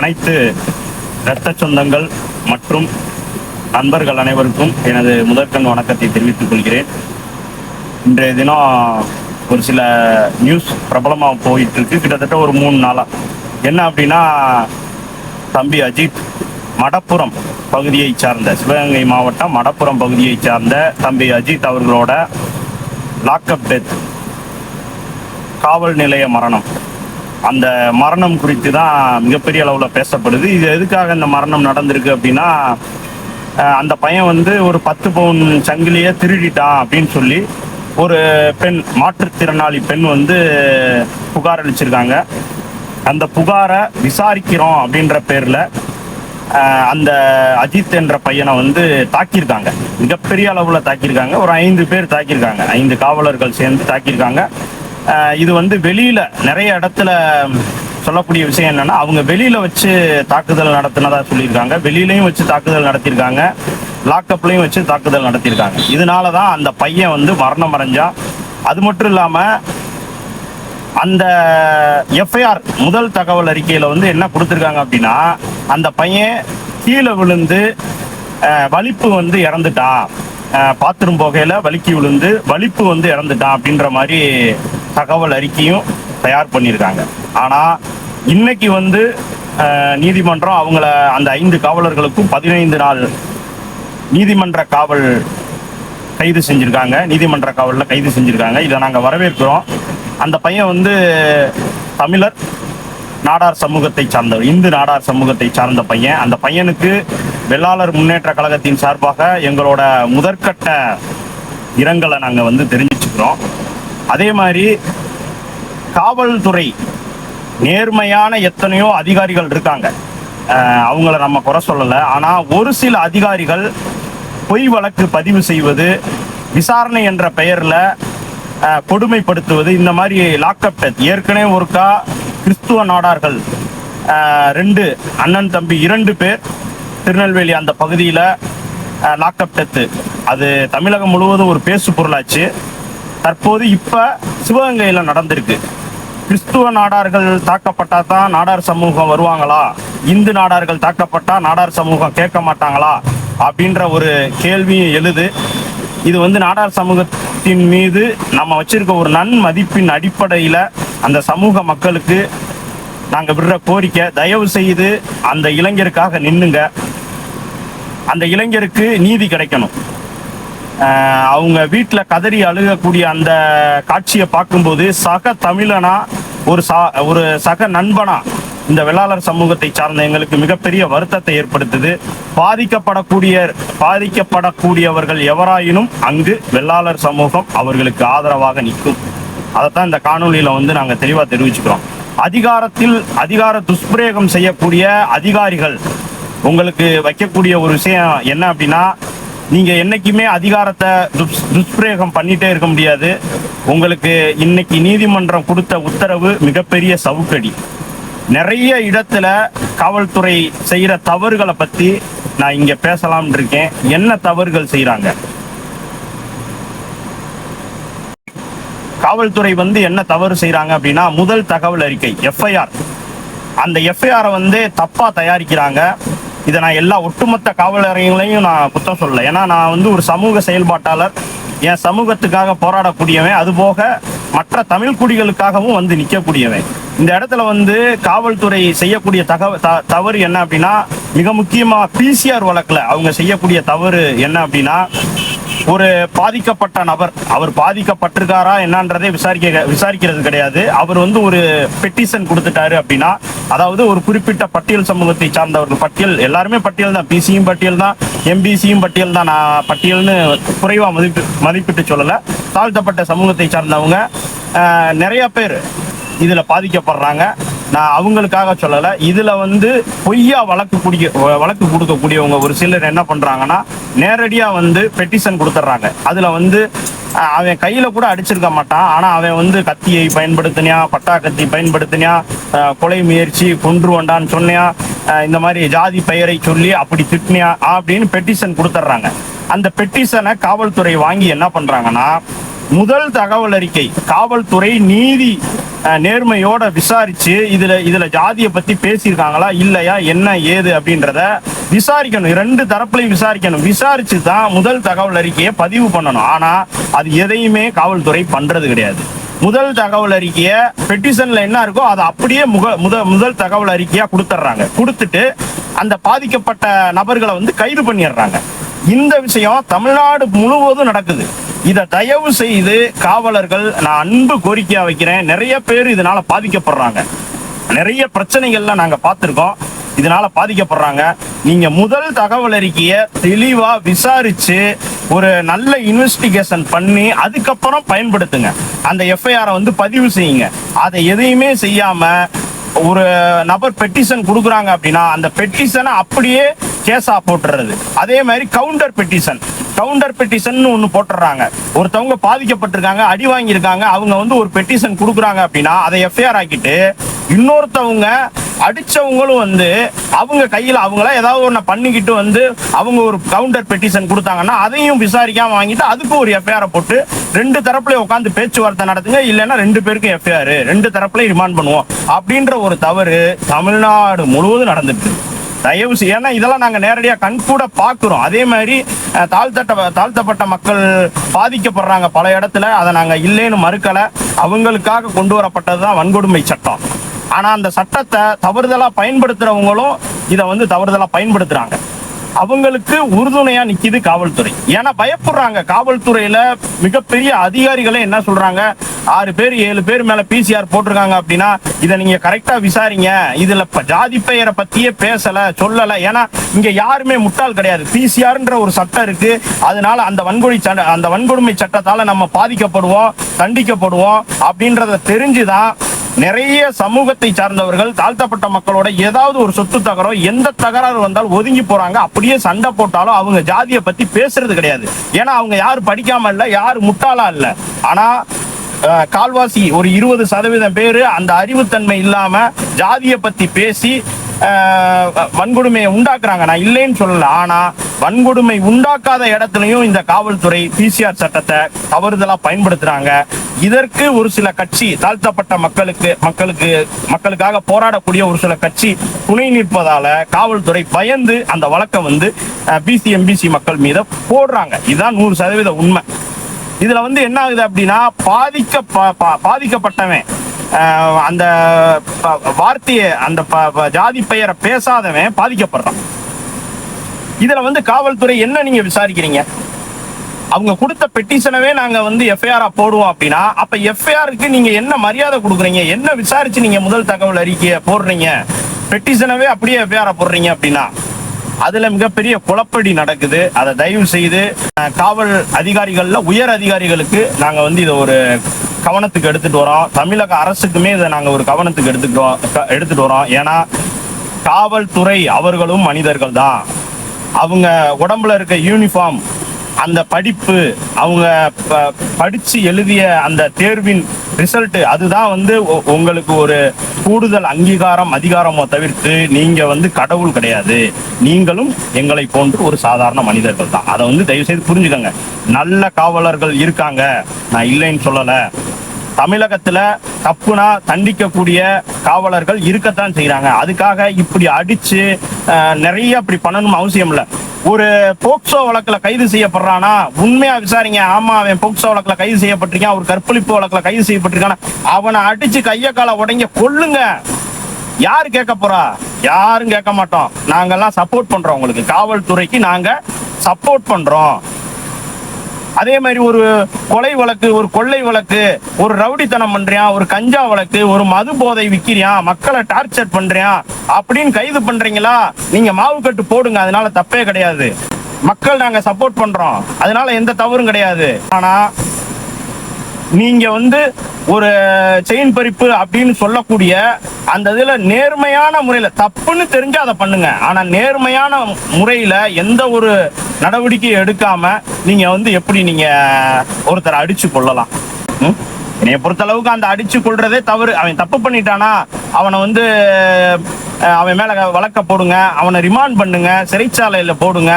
அனைத்து இரத்த சொந்தங்கள் மற்றும் நண்பர்கள் அனைவருக்கும் எனது முதற்கண் வணக்கத்தை தெரிவித்துக் கொள்கிறேன். இன்றைய தினம் ஒரு சில நியூஸ் பிரபலமாக போயிட்டு இருக்கு. கிட்டத்தட்ட ஒரு மூணு நாளாக என்ன அப்படின்னா தம்பி அஜித் மடப்புறம் பகுதியை சார்ந்த சிவகங்கை மாவட்டம் மடப்புறம் பகுதியை சார்ந்த தம்பி அஜித் அவர்களோட லாக்அப் டெத் காவல் நிலைய மரணம். அந்த மரணம் குறித்து தான் மிகப்பெரிய அளவில் பேசப்படுது. இது எதுக்காக இந்த மரணம் நடந்திருக்கு அப்படின்னா அந்த பையன் வந்து ஒரு பத்து பவுன் சங்கிலியை திருடிட்டான் அப்படின்னு சொல்லி ஒரு பெண் மாற்றுத்திறனாளி பெண் வந்து புகார் அளிச்சிருக்காங்க. அந்த புகாரை விசாரிக்கிறோம் அப்படின்ற பேரில் அந்த அஜித் என்ற பையனை வந்து தாக்கியிருக்காங்க. மிகப்பெரிய அளவில் தாக்கியிருக்காங்க. ஒரு ஐந்து பேர் தாக்கியிருக்காங்க. ஐந்து காவலர்கள் சேர்ந்து தாக்கியிருக்காங்க. இது வந்து வெளியில நிறைய இடத்துல சொல்லக்கூடிய விஷயம் என்னன்னா அவங்க வெளியில வச்சு தாக்குதல் நடத்தினதா சொல்லியிருக்காங்க. வெளியிலையும் வச்சு தாக்குதல் நடத்தியிருக்காங்க. லாக்அப்லையும் வச்சு தாக்குதல் நடத்தியிருக்காங்க. இதனால தான் அந்த பையன் வந்து மரணம் அடைஞ்சான் அது மட்டும் இல்லாம அந்த எஃப்ஐஆர் முதல் தகவல் அறிக்கையில வந்து என்ன கொடுத்துருக்காங்க அப்படின்னா அந்த பையன் கீழே விழுந்து வலிப்பு வந்து இறந்துட்டான். பாத்ரூம் போகையில வலிக்கி விழுந்து வலிப்பு வந்து இறந்துட்டான் அப்படின்ற மாதிரி தகவல் அறிக்கையும் தயார் பண்ணியிருக்காங்க. ஆனால் இன்னைக்கு வந்து நீதிமன்றம் அவங்கள அந்த ஐந்து காவலர்களுக்கும் பதினைந்து நாள் நீதிமன்ற காவல் கைது செஞ்சுருக்காங்க. நீதிமன்ற காவலில் கைது செஞ்சுருக்காங்க. இதை நாங்கள் வரவேற்கிறோம். அந்த பையன் வந்து தமிழர் நாடார் சமூகத்தை சார்ந்தவர் இந்து நாடார் சமூகத்தை சார்ந்த பையன். அந்த பையனுக்கு வெள்ளாளர் முன்னேற்ற கழகத்தின் சார்பாக எங்களோட முதற்கட்ட இரங்கலை நாங்கள் வந்து தெரிஞ்சுக்கிறோம் அதே மாதிரி காவல்துறை நேர்மையான எத்தனையோ அதிகாரிகள் இருக்காங்க. அவங்கள நம்ம குறை சொல்லலை. ஆனால் ஒரு சில அதிகாரிகள் பொய் வழக்கு பதிவு செய்வது விசாரணை என்ற பெயரில் கொடுமைப்படுத்துவது இந்த மாதிரி லாக்அப் டெத் ஏற்கனவே ஒருக்கா கிறிஸ்துவ நாடார்கள் ரெண்டு அண்ணன் தம்பி இரண்டு பேர் திருநெல்வேலி அந்த பகுதியில் லாக்அப் டெத்து. அது தமிழகம் முழுவதும் ஒரு பேசு பொருளாச்சு தற்போது இப்போ சிவகங்கையில் நடந்திருக்கு. கிறிஸ்துவ நாடார்கள் தாக்கப்பட்டா தான் நாடார் சமூகம் வருவாங்களா? இந்து நாடார்கள் தாக்கப்பட்டா நாடார் சமூகம் கேட்க மாட்டாங்களா? அப்படின்ற ஒரு கேள்வியும் எழுது. இது வந்து நாடார் சமூகத்தின் மீது நம்ம வச்சிருக்க ஒரு நன்மதிப்பின் அடிப்படையில் அந்த சமூக மக்களுக்கு நாங்கள் விடுற கோரிக்கை தயவு செய்து அந்த இளைஞருக்காக நின்னுங்க. அந்த இளைஞருக்கு நீதி கிடைக்கணும். அவங்க வீட்டில் கதறி அழுகக்கூடிய அந்த காட்சியை பார்க்கும்போது சக தமிழனா ஒரு சா ஒரு சக நண்பனா இந்த வெள்ளாளர் சமூகத்தை சார்ந்த எங்களுக்கு மிகப்பெரிய வருத்தத்தை ஏற்படுத்துது. பாதிக்கப்படக்கூடிய பாதிக்கப்படக்கூடியவர்கள் எவராயினும் அங்கு வெள்ளாளர் சமூகம் அவர்களுக்கு ஆதரவாக நிற்கும். அதைத்தான் இந்த காணொளியில வந்து நாங்கள் தெளிவாக தெரிவிச்சுக்கிறோம். அதிகாரத்தில் அதிகார துஷ்பிரயோகம் செய்யக்கூடிய அதிகாரிகள் உங்களுக்கு வைக்கக்கூடிய ஒரு விஷயம் என்ன அப்படின்னா நீங்க என்னைக்குமே அதிகாரத்தை துஷ்பிரயோகம் பண்ணிட்டே இருக்க முடியாது. உங்களுக்கு இன்னைக்கு நீதிமன்றம் கொடுத்த உத்தரவு மிகப்பெரிய சவுக்கடி. நிறைய இடத்துல காவல்துறை செய்யற தவறுகளை பத்தி நான் இங்க பேசலாம்னு இருக்கேன். என்ன தவறுகள் செய்யறாங்க காவல்துறை வந்து என்ன தவறு செய்யறாங்க அப்படின்னா முதல் தகவல் அறிக்கை எஃப்ஐஆர் அந்த எஃப்ஐஆரை வந்து தப்பா தயாரிக்கிறாங்க. இதை நான் எல்லா ஒட்டுமொத்த காவலரையும் நான் குத்தம் சொல்லலை. ஏன்னா நான் வந்து ஒரு சமூக செயல்பாட்டாளர். என் சமூகத்துக்காக போராடக்கூடியவன். அதுபோக மற்ற தமிழ் குடிகளுக்காகவும் வந்து நிற்கக்கூடியவன். இந்த இடத்துல வந்து காவல்துறை செய்யக்கூடிய தகவ த- தவறு என்ன அப்படின்னா மிக முக்கியமாக பிசிஆர் வழக்கில் அவங்க செய்யக்கூடிய தவறு என்ன அப்படின்னா ஒரு பாதிக்கப்பட்ட நபர். அவர் பாதிக்கப்பட்டிருக்காரா என்னன்றதை விசாரிக்க விசாரிக்கிறது கிடையாது. அவர் வந்து ஒரு பெட்டிஷன் கொடுத்துட்டாரு அப்படின்னா அதாவது ஒரு குறிப்பிட்ட பட்டியல் சமூகத்தை சார்ந்தவர்கள் பட்டியல் எல்லாருமே பட்டியல் தான். பிசியும் பட்டியல் தான் எம்பிசியும் பட்டியல் தான். நான் பட்டியல்னு குறைவாக மதிப்பு மதிப்பிட்டு சொல்லலை. தாழ்த்தப்பட்ட சமூகத்தை சார்ந்தவங்க நிறைய பேர் இதில் பாதிக்கப்படுறாங்க. நான் அவங்களுக்காக சொல்லலை. இதுல வந்து பொய்யா வழக்கு குடிக்க வழக்கு கொடுக்கக்கூடியவங்க ஒரு சிலர் என்ன பண்றாங்கன்னா நேரடியா வந்து பெட்டிஷன் கொடுத்துட்றாங்க. அதுல வந்து அவன் கையில கூட அடிச்சிருக்க மாட்டான். ஆனா அவன் வந்து கத்தியை பயன்படுத்தினியா பட்டா கத்தி பயன்படுத்தினியா கொலை முயற்சி கொன்று வண்டான்னு சொன்னியா இந்த மாதிரி ஜாதி பெயரை சொல்லி அப்படி திட்டினியா அப்படின்னு பெட்டிஷன் கொடுத்துட்றாங்க. அந்த பெட்டிஷனை காவல்துறை வாங்கி என்ன பண்றாங்கன்னா முதல் தகவல் அறிக்கை காவல்துறை நீதி நேர்மையோட விசாரிச்சு இதுல இதுல ஜாதியை பத்தி பேசியிருக்காங்களா? இல்லையா? என்ன ஏது அப்படின்றத விசாரிக்கணும். ரெண்டு தரப்புலையும் விசாரிக்கணும். விசாரிச்சு தான் முதல் தகவல் அறிக்கையை பதிவு பண்ணணும். ஆனா அது எதையுமே காவல்துறை பண்றது கிடையாது. முதல் தகவல் அறிக்கையை பெட்டிஷன்ல என்ன இருக்கோ அதை அப்படியே முக முத முதல் தகவல் அறிக்கையா கொடுத்துட்றாங்க கொடுத்துட்டு அந்த பாதிக்கப்பட்ட நபர்களை வந்து கைது பண்ணிடுறாங்க இந்த விஷயம் தமிழ்நாடு முழுவதும் நடக்குது. இதை தயவு செய்து காவலர்கள் நான் அன்பு கோரிக்கையா வைக்கிறேன். நிறைய பேர் இதனால பாதிக்கப்படுறாங்க. நிறைய பிரச்சனைகள்லாம் நாங்க பார்த்துருக்கோம். இதனால பாதிக்கப்படுறாங்க. நீங்க முதல் தகவல் அறிக்கையை தெளிவா விசாரிச்சு ஒரு நல்ல இன்வெஸ்டிகேஷன் பண்ணி அதுக்கப்புறம் பயன்படுத்துங்க. அந்த எஃப்ஐஆரை வந்து பதிவு செய்யுங்க. அதை எதையுமே செய்யாம ஒரு நபர் பெட்டிஷன் கொடுக்குறாங்க அப்படின்னா அந்த பெட்டிஷனை அப்படியே கேஸா போட்டுறது. அதே மாதிரி கவுண்டர் பெட்டிஷன் கவுண்டர் பெட்டிஷன் ஒன்று போட்டுடுறாங்க ஒருத்தவங்க பாதிக்கப்பட்டிருக்காங்க அடி வாங்கியிருக்காங்க அவங்க வந்து ஒரு பெட்டிஷன் கொடுக்குறாங்க அப்படின்னா அதை எஃப்ஐஆர் ஆக்கிட்டு இன்னொருத்தவங்க அடிச்சவங்களும் வந்து அவங்க கையில் அவங்கள ஏதாவது ஒன்று பண்ணிக்கிட்டு வந்து அவங்க ஒரு கவுண்டர் பெட்டிஷன் கொடுத்தாங்கன்னா அதையும் விசாரிக்காம வாங்கிட்டு அதுக்கு ஒரு எஃப்ஐஆரை போட்டு ரெண்டு தரப்புலையும் உட்காந்து பேச்சுவார்த்தை நடத்துங்க இல்லைன்னா ரெண்டு பேருக்கும் எஃப்ஐஆர் ரெண்டு தரப்புலையும் ரிமாண்ட் பண்ணுவோம் அப்படின்ற ஒரு தவறு தமிழ்நாடு முழுவதும் நடந்துட்டு தயவு ஏன்னா இதெல்லாம் நாங்கள் நேரடியாக கண் கூட அதே மாதிரி தாழ்த்தட்ட தாழ்த்தப்பட்ட மக்கள் பாதிக்கப்படுறாங்க பல இடத்துல. அதை நாங்கள் இல்லைன்னு மறுக்கலை. அவங்களுக்காக கொண்டு வரப்பட்டது தான் வன்கொடுமை சட்டம். ஆனால் அந்த சட்டத்தை தவறுதலாக பயன்படுத்துகிறவங்களும் இதை வந்து தவறுதலாக பயன்படுத்துகிறாங்க அவங்களுக்கு உறுதுணையா நிக்குது காவல்துறை. ஏன்னா பயப்படுறாங்க. காவல்துறையில மிகப்பெரிய அதிகாரிகளே என்ன சொல்றாங்க? ஆறு பேர் ஏழு பேர் மேல பிசிஆர் போட்டிருக்காங்க அப்படின்னா இதை நீங்க கரெக்டா விசாரிங்க. இதுல ஜாதி பெயரை பத்தியே பேசல சொல்லல. ஏன்னா இங்க யாருமே முட்டாள் கிடையாது. பிசிஆர்ன்ற ஒரு சட்டம் இருக்கு. அதனால அந்த வன்கொடி அந்த வன்கொடுமை சட்டத்தால நம்ம பாதிக்கப்படுவோம் தண்டிக்கப்படுவோம் அப்படின்றத தெரிஞ்சுதான் நிறைய சமூகத்தை சார்ந்தவர்கள் தாழ்த்தப்பட்ட மக்களோட ஏதாவது ஒரு சொத்து தகரோ எந்த தகராறு வந்தாலும் ஒதுங்கி போறாங்க அப்படியே சண்டை போட்டாலும் அவங்க ஜாதியை பத்தி பேசுறது கிடையாது. ஏன்னா அவங்க யாரு படிக்காம இல்ல யாரு முட்டாளா இல்ல. ஆனா கால்வாசி ஒரு இருபது சதவீதம் பேரு அந்த அறிவுத்தன்மை இல்லாம ஜாதியை பத்தி பேசி வன்கொடுமையை உண்டாக்குறாங்க. நான் இல்லைன்னு சொல்லல. ஆனா வன்கொடுமை உண்டாக்காத இடத்துலயும் இந்த காவல்துறை பிசிஆர் சட்டத்தை தவறுதலா பயன்படுத்துறாங்க. இதற்கு ஒரு சில கட்சி தாழ்த்தப்பட்ட மக்களுக்கு மக்களுக்கு மக்களுக்காக போராடக்கூடிய ஒரு சில கட்சி துணை நிற்பதால காவல்துறை பயந்து அந்த வழக்கை வந்து பிசி எம்பிசி மக்கள் மீத போடுறாங்க. இதுதான் நூறு சதவீத உண்மை. இதுல வந்து என்ன ஆகுது அப்படின்னா பாதிக்க பா- பாதிக்கப்பட்டவன் அந்த வார்த்தையை அந்த ப- ஜாதி பெயரை பேசாதவன் பாதிக்கப்படுறான். இதுல வந்து காவல்துறை என்ன நீங்க விசாரிக்கிறீங்க? அவங்க கொடுத்த பெட்டிஷனவே நாங்க வந்து எஃப்ஐஆர் போடுவோம் அப்படின்னா அப்ப எஃப்ஐஆருக்கு நீங்க என்ன மரியாதை கொடுக்குறீங்க? என்ன விசாரிச்சு நீங்க முதல் தகவல் அறிக்கையை போடுறீங்க? பெட்டிஷனவே அப்படியே எஃப்ஐஆர் போடுறீங்க அப்படின்னா அதுல மிகப்பெரிய குழப்படி நடக்குது. அதை தயவு செய்து காவல் அதிகாரிகள்ல உயர் அதிகாரிகளுக்கு நாங்க வந்து இதை ஒரு கவனத்துக்கு எடுத்துட்டு வரோம். தமிழக அரசுக்குமே இதை நாங்க ஒரு கவனத்துக்கு எடுத்துட்டு எடுத்துட்டு வரோம். ஏன்னா காவல்துறை அவர்களும் மனிதர்கள் தான். அவங்க உடம்புல இருக்க யூனிஃபார்ம் அந்த படிப்பு அவங்க ப- படிச்சு எழுதிய அந்த தேர்வின் ரிசல்ட் அதுதான் வந்து உங்களுக்கு ஒரு கூடுதல் அங்கீகாரம் அதிகாரமோ தவிர்த்து நீங்க வந்து கடவுள் கிடையாது. நீங்களும் எங்களை போன்று ஒரு சாதாரண மனிதர்கள் தான். அதை வந்து தயவு செய்து புரிஞ்சுக்கோங்க. நல்ல காவலர்கள் இருக்காங்க. நான் இல்லைன்னு சொல்லல. தமிழகத்துல தப்புனா தண்டிக்கக்கூடிய காவலர்கள் இருக்கத்தான் செய்யறாங்க அதுக்காக இப்படி அடிச்சு நிறைய அப்படி பண்ணணும் அவசியம் இல்லை. ஒரு போக்சோ வழக்கில் கைது செய்யப்படுறானா? உண்மையா விசாரிங்க. ஆமா அவன் போக்சோ வழக்கில் கைது செய்யப்பட்டிருக்கான். ஒரு கற்பழிப்பு வழக்கில் கைது செய்யப்பட்டிருக்கான். அவனை அடிச்சு கைய காலை உடைங்க கொல்லுங்க. யாரு கேட்க போறா? யாரும் கேட்க மாட்டோம். நாங்கெல்லாம் சப்போர்ட் பண்றோம் உங்களுக்கு. காவல்துறைக்கு நாங்க சப்போர்ட் பண்றோம். அதே மாதிரி ஒரு கொலை வழக்கு ஒரு கொள்ளை வழக்கு ஒரு ரவுடித்தனம் பண்றியான் ஒரு கஞ்சா வழக்கு ஒரு மது போதை விற்கிறியான் மக்களை டார்ச்சர் பண்றியான் அப்படின்னு கைது பண்றீங்களா? நீங்க மாவு கட்டு போடுங்க அதனால தப்பே கிடையாது. மக்கள் நாங்க சப்போர்ட் பண்றோம் அதனால எந்த தவறும் கிடையாது. ஆனா நீங்க வந்து ஒரு செயின் பறிப்பு அப்படின்னு சொல்லக்கூடிய அந்த இதுல நேர்மையான முறையில தப்புன்னு தெரிஞ்சு அதை பண்ணுங்க. ஆனா நேர்மையான முறையில எந்த ஒரு நடவடிக்கையும் எடுக்காம நீங்க வந்து எப்படி நீங்க ஒருத்தரை அடிச்சு கொள்ளலாம் ம்? என்னைய பொறுத்த அளவுக்கு அந்த அடிச்சு கொள்றதே தவறு. அவன் தப்பு பண்ணிட்டானா அவனை வந்து அவன் மேல வழக்க போடுங்க அவனை ரிமாண்ட் பண்ணுங்க சிறைச்சாலையில போடுங்க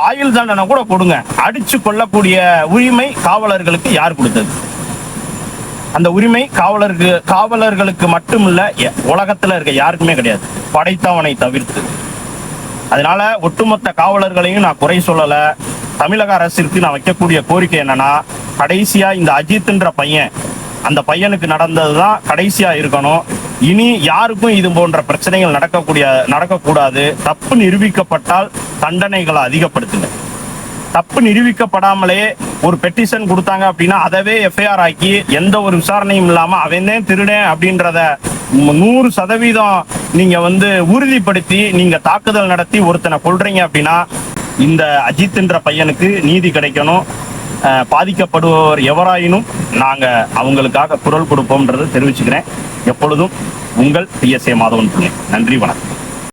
ஆயுள் தண்டனை கூட கொடுங்க. அடிச்சு கொள்ளக்கூடிய உரிமை காவலர்களுக்கு யார் கொடுத்தது? அந்த உரிமை காவலருக்கு காவலர்களுக்கு மட்டும் இல்ல எ- உலகத்துல இருக்க யாருக்குமே கிடையாது. படைத்தவனை தவிர்த்து. அதனால ஒட்டுமொத்த காவலர்களையும் நான் குறை சொல்லல. தமிழக அரசிற்கு நான் வைக்கக்கூடிய கோரிக்கை என்னன்னா கடைசியா இந்த அஜித்ன்ற பையன் அந்த பையனுக்கு நடந்ததுதான் கடைசியா இருக்கணும். இனி யாருக்கும் இது போன்ற பிரச்சனைகள் நடக்கக்கூடிய நடக்கக்கூடாது. தப்பு நிரூபிக்கப்பட்டால் தண்டனைகளை அதிகப்படுத்துங்க. தப்பு நிரூபிக்கப்படாமலே ஒரு பெட்டிஷன் கொடுத்தாங்க அப்படின்னா அதவே எஃப்ஐஆர் ஆக்கி எந்த ஒரு விசாரணையும் இல்லாம அவன் தான் திருடேன் அப்படின்றத நூறு சதவீதம் நீங்க வந்து உறுதிப்படுத்தி நீங்க தாக்குதல் நடத்தி ஒருத்தனை கொள்றீங்க அப்படின்னா இந்த அஜித்ன்ற பையனுக்கு நீதி கிடைக்கணும். பாதிக்கப்படுபவர் எவராயினும் நாங்க அவங்களுக்காக குரல் கொடுப்போம்ன்றது தெரிவிச்சுக்கிறேன். எப்பொழுதும் உங்கள் பிஎஸ்ஏ மாதவன் நன்றி வணக்கம்.